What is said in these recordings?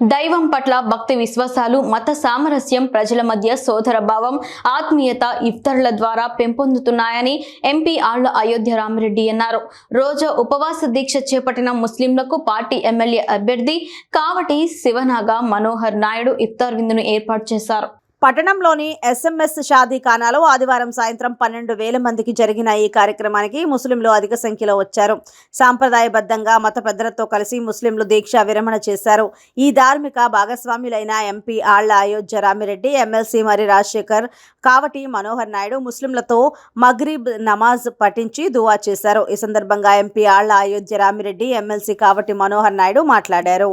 దైవం పట్ల భక్తి విశ్వాసాలు మత సామరస్యం ప్రజల మధ్య సోదర భావం ఆత్మీయత ఇఫ్తార్ల ద్వారా పెంపొందుతున్నాయని ఎంపీ ఆళ్ళ అయోధ్య రామిరెడ్డి అన్నారు. రోజా ఉపవాస దీక్ష చేపట్టిన ముస్లింలకు పార్టీ ఎమ్మెల్యే అభ్యర్థి కావటి శివనాగ మనోహర్ నాయుడు ఇఫ్తార్ విందును ఏర్పాటు చేశారు. పట్టణంలోని ఎస్ఎంఎస్ షాదీఖానాలో ఆదివారం సాయంత్రం పన్నెండు వేల మందికి జరిగిన ఈ కార్యక్రమానికి ముస్లింలు అధిక సంఖ్యలో వచ్చారు. సాంప్రదాయబద్ధంగా మత పెద్దలతో కలిసి ముస్లింలు దీక్ష విరమణ చేశారు. ఈ ధార్మిక భాగస్వాములైన ఎంపీ ఆళ్ళ అయోధ్య రామిరెడ్డి ఎమ్మెల్సీ మరి రాజశేఖర్ కావటి మనోహర్ నాయుడు ముస్లింలతో మగ్రీబ్ నమాజ్ పఠించి దువా చేశారు. ఈ సందర్భంగా ఎంపీ ఆళ్ళ అయోధ్య రామిరెడ్డి ఎమ్మెల్సీ కావటి మనోహర్ నాయుడు మాట్లాడారు.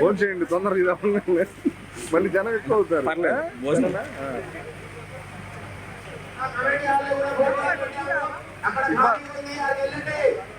ఫోన్ చేయండి తొందరగా ఇది అవ్వగానే. మళ్ళీ జనం ఎక్కువ అవుతారు. ఆ.